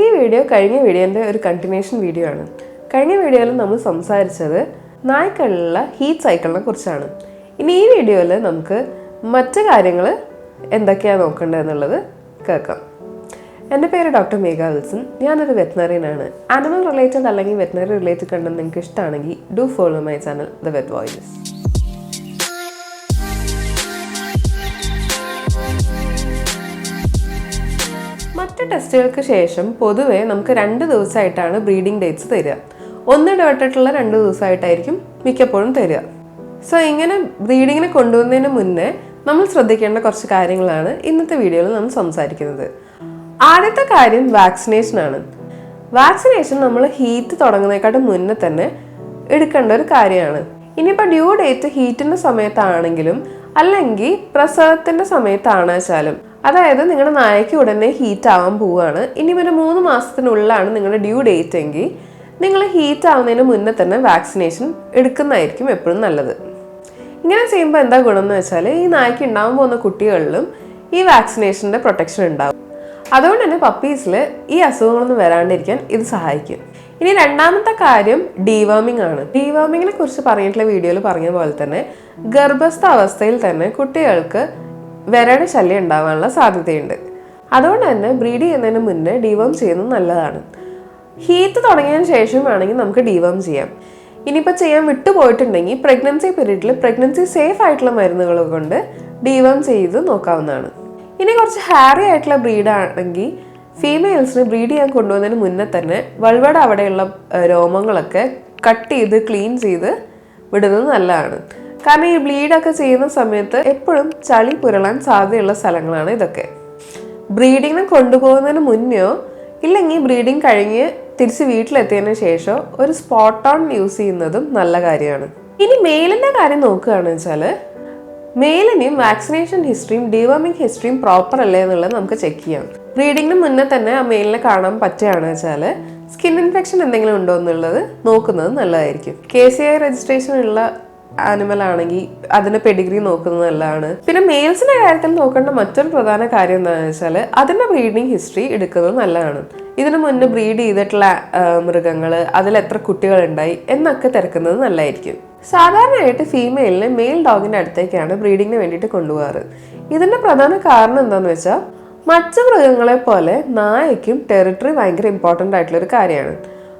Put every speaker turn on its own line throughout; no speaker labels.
ഈ വീഡിയോ കഴിഞ്ഞ വീഡിയോന്റെ ഒരു കണ്ടിന്യൂഷൻ വീഡിയോ ആണ്. കഴിഞ്ഞ വീഡിയോയിൽ നമ്മൾ സംസാരിച്ചത് നായ്ക്കളിലുള്ള ഹീറ്റ് സൈക്കിളിനെ കുറിച്ചാണ്. ഇനി ഈ വീഡിയോയിൽ നമുക്ക് മറ്റ് കാര്യങ്ങൾ എന്തൊക്കെയാണ് നോക്കേണ്ടതെന്നുള്ളത് കേൾക്കാം. എന്റെ പേര് ഡോക്ടർ മേഘ വിൽസൺ. ഞാനൊരു വെറ്റിനറിയനാണ് ആനിമൽ റിലേറ്റഡ് അല്ലെങ്കിൽ വെറ്റിനറി റിലേറ്റഡ് കണ്ടെന്ന് നിങ്ങൾക്ക് ഇഷ്ടമാണെങ്കിൽ do follow my channel the vet voice മറ്റ് ടെസ്റ്റുകൾക്ക് ശേഷം പൊതുവെ നമുക്ക് രണ്ട് ദിവസമായിട്ടാണ് ബ്രീഡിംഗ് ഡേറ്റ്സ് തരിക. ഒന്നിടവിട്ടിട്ടുള്ള രണ്ട് ദിവസമായിട്ടായിരിക്കും മിക്കപ്പോഴും തരിക. സോ ഇങ്ങനെ ബ്രീഡിങ്ങിനെ കൊണ്ടുവന്നതിന് മുന്നേ നമ്മൾ ശ്രദ്ധിക്കേണ്ട കുറച്ച് കാര്യങ്ങളാണ് ഇന്നത്തെ വീഡിയോയിൽ നമ്മൾ സംസാരിക്കുന്നത്. ആദ്യത്തെ കാര്യം വാക്സിനേഷൻ ആണ്. വാക്സിനേഷൻ നമ്മൾ ഹീറ്റ് തുടങ്ങുന്നതിനെക്കാട്ടും മുന്നേ തന്നെ എടുക്കേണ്ട ഒരു കാര്യമാണ്. ഇനിയിപ്പോൾ ഡ്യൂ ഡേറ്റ് ഹീറ്റിന്റെ സമയത്താണെങ്കിലും അല്ലെങ്കിൽ പ്രസവത്തിന്റെ സമയത്താണ് വെച്ചാലും അതായത് നിങ്ങളുടെ നായയ്ക്ക് ഉടനെ ഹീറ്റ് ആവാൻ പോവുകയാണ്. ഇനി ഒരു മൂന്ന് മാസത്തിനുള്ളിലാണ് നിങ്ങളുടെ ഡ്യൂ ഡേറ്റ് എങ്കിൽ നിങ്ങൾ ഹീറ്റ് ആവുന്നതിന് മുന്നേ തന്നെ വാക്സിനേഷൻ എടുക്കുന്നതായിരിക്കും എപ്പോഴും നല്ലത്. ഇങ്ങനെ ചെയ്യുമ്പോൾ എന്താ ഗുണം എന്ന് വെച്ചാൽ ഈ നായ്ക്ക് ഉണ്ടാവാൻ പോകുന്ന കുട്ടികളിലും ഈ വാക്സിനേഷന്റെ പ്രൊട്ടക്ഷൻ ഉണ്ടാവും. അതുകൊണ്ട് തന്നെ പപ്പീസിൽ ഈ അസുഖങ്ങളൊന്നും വരാണ്ടിരിക്കാൻ ഇത് സഹായിക്കും. ഇനി രണ്ടാമത്തെ കാര്യം ഡീവാമിംഗ് ആണ്. ഡീവാമിങ്ങിനെ കുറിച്ച് പറഞ്ഞിട്ടുള്ള വീഡിയോയിൽ പറഞ്ഞ പോലെ തന്നെ ഗർഭസ്ഥ അവസ്ഥയിൽ തന്നെ കുട്ടികൾക്ക് വരയുടെ ശല്യം ഉണ്ടാകാനുള്ള സാധ്യതയുണ്ട്. അതുകൊണ്ട് തന്നെ ബ്രീഡ് ചെയ്യുന്നതിന് മുന്നേ ഡീവാം ചെയ്യുന്നത് നല്ലതാണ്. ഹീറ്റ് തുടങ്ങിയതിന് ശേഷം വേണമെങ്കിൽ നമുക്ക് ഡീവാം ചെയ്യാം. ഇനിയിപ്പോൾ ചെയ്യാൻ വിട്ടുപോയിട്ടുണ്ടെങ്കിൽ പ്രഗ്നൻസി പീരീഡിൽ പ്രഗ്നൻസി സേഫ് ആയിട്ടുള്ള മരുന്നുകൾ കൊണ്ട് ഡീവാം ചെയ്ത് നോക്കാവുന്നതാണ്. ഇനി കുറച്ച് ഹാരി ആയിട്ടുള്ള ബ്രീഡാണെങ്കിൽ ഫീമെയിൽസിന് ബ്രീഡ് ചെയ്യാൻ കൊണ്ടുപോകുന്നതിന് മുന്നേ തന്നെ വൾവട അവിടെയുള്ള രോമങ്ങളൊക്കെ കട്ട് ചെയ്ത് ക്ലീൻ ചെയ്ത് വിടുന്നത് നല്ലതാണ്. കാരണം ഈ ബ്ലീഡൊക്കെ ചെയ്യുന്ന സമയത്ത് എപ്പോഴും ചളി പുരളാൻ സാധ്യതയുള്ള സ്ഥലങ്ങളാണ് ഇതൊക്കെ. ബ്രീഡിങ്ങിന് കൊണ്ടുപോകുന്നതിന് മുന്നെയോ ഇല്ലെങ്കിൽ ബ്രീഡിങ് കഴിഞ്ഞ് തിരിച്ച് വീട്ടിലെത്തിയതിന് ശേഷം ഒരു സ്പോട്ട് ഓൺ യൂസ് ചെയ്യുന്നതും നല്ല കാര്യമാണ്. ഇനി മെയിലിന്റെ കാര്യം നോക്കുകയാണെന്ന് വെച്ചാൽ മെയിലിനെയും വാക്സിനേഷൻ ഹിസ്റ്ററിയും ഡിവോമിംഗ് ഹിസ്റ്ററിയും പ്രോപ്പർ അല്ലേ എന്നുള്ളത് നമുക്ക് ചെക്ക് ചെയ്യാം. ബ്രീഡിങ്ങിന് മുന്നേ തന്നെ ആ മെയിലിനെ കാണാൻ പറ്റുകയാണെന്ന് വെച്ചാൽ സ്കിൻ ഇൻഫെക്ഷൻ എന്തെങ്കിലും ഉണ്ടോ എന്നുള്ളത് നോക്കുന്നത് നല്ലതായിരിക്കും. കെ സി ഐ രജിസ്ട്രേഷൻ ഉള്ള ആനിമൽ ആണെങ്കിൽ അതിന്റെ പെഡിഗ്രി നോക്കുന്നത് നല്ലതാണ് പിന്നെ മെയിൽസിന്റെ കാര്യത്തിൽ നോക്കേണ്ട മറ്റൊരു പ്രധാന കാര്യം എന്താണെന്ന് വെച്ചാൽ അതിന്റെ ബ്രീഡിംഗ് ഹിസ്റ്ററി എടുക്കുന്നത് നല്ലതാണ്. ഇതിനു മുന്നേ ബ്രീഡ് ചെയ്തിട്ടുള്ള മൃഗങ്ങൾ അതിൽ എത്ര കുട്ടികൾ ഉണ്ടായി എന്നൊക്കെ തിരക്കുന്നത് നല്ലതായിരിക്കും സാധാരണയായിട്ട് ഫീമെയിലിനെ മെയിൽ ഡോഗിന്റെ അടുത്തേക്കാണ് ബ്രീഡിങ്ങിന് വേണ്ടിയിട്ട് കൊണ്ടുപോകാറ്. ഇതിന്റെ പ്രധാന കാരണം എന്താന്ന് വെച്ചാൽ മറ്റ് മൃഗങ്ങളെ പോലെ നായയ്ക്കും ടെറിട്ടറി ഭയങ്കര ഇമ്പോർട്ടന്റ് ആയിട്ടുള്ള ഒരു കാര്യമാണ്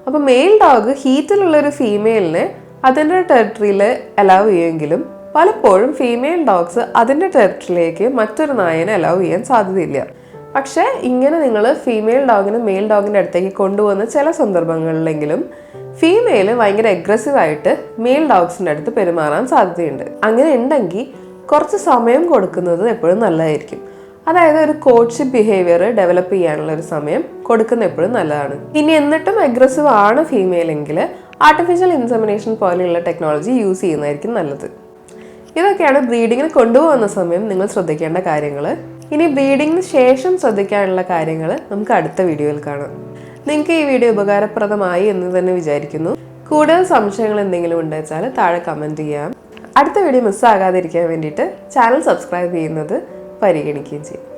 അപ്പോൾ മെയിൽ ഡോഗ് ഹീറ്റിലുള്ള ഒരു ഫീമെയിലിനെ അതിന്റെ ടെറിട്ടറിയിൽ അലൗ ചെയ്യുമെങ്കിലും പലപ്പോഴും ഫീമെയിൽ ഡോഗ്സ് അതിന്റെ ടെറിട്ടറിയിലേക്ക് മറ്റൊരു നായനെ അലൗ ചെയ്യാൻ സാധ്യതയില്ല. പക്ഷേ ഇങ്ങനെ നിങ്ങൾ ഫീമെയിൽ ഡോഗിനെ മെയിൽ ഡോഗിന്റെ അടുത്തേക്ക് കൊണ്ടുപോകുന്ന ചില സന്ദർഭങ്ങളിലെങ്കിലും ഫീമെയിൽ ഭയങ്കര അഗ്രസീവ് ആയിട്ട് മെയിൽ ഡോഗ്സിന്റെ അടുത്ത് പെരുമാറാൻ സാധ്യതയുണ്ട്. അങ്ങനെ ഉണ്ടെങ്കിൽ കുറച്ച് സമയം കൊടുക്കുന്നത് എപ്പോഴും നല്ലതായിരിക്കും. അതായത് ഒരു കോഡ്ഷിപ്പ് ബിഹേവിയർ ഡെവലപ്പ് ചെയ്യാനുള്ള ഒരു സമയം കൊടുക്കുന്ന എപ്പോഴും നല്ലതാണ്. ഇനി എന്നിട്ടും അഗ്രസീവ് ആണ് ഫീമെയിൽ എങ്കിൽ ആർട്ടിഫിഷ്യൽ ഇൻസമിനേഷൻ പോലെയുള്ള ടെക്നോളജി യൂസ് ചെയ്യുന്നതായിരിക്കും നല്ലത്. ഇതൊക്കെയാണ് ബ്രീഡിങ്ങിന് കൊണ്ടുപോകുന്ന സമയം നിങ്ങൾ ശ്രദ്ധിക്കേണ്ട കാര്യങ്ങൾ ഇനി ബ്രീഡിങ്ങിന് ശേഷം ശ്രദ്ധിക്കാനുള്ള കാര്യങ്ങൾ നമുക്ക് അടുത്ത വീഡിയോയിൽ കാണാം. നിങ്ങൾക്ക് ഈ വീഡിയോ ഉപകാരപ്രദമായി എന്ന് തന്നെ വിചാരിക്കുന്നു. കൂടുതൽ സംശയങ്ങൾ എന്തെങ്കിലും ഉണ്ടെച്ചാൽ താഴെ കമന്റ് ചെയ്യാം. അടുത്ത വീഡിയോ മിസ്സാകാതിരിക്കാൻ വേണ്ടിയിട്ട് ചാനൽ സബ്സ്ക്രൈബ് ചെയ്യുന്നത് പരിഗണിക്കുകയും ചെയ്യും.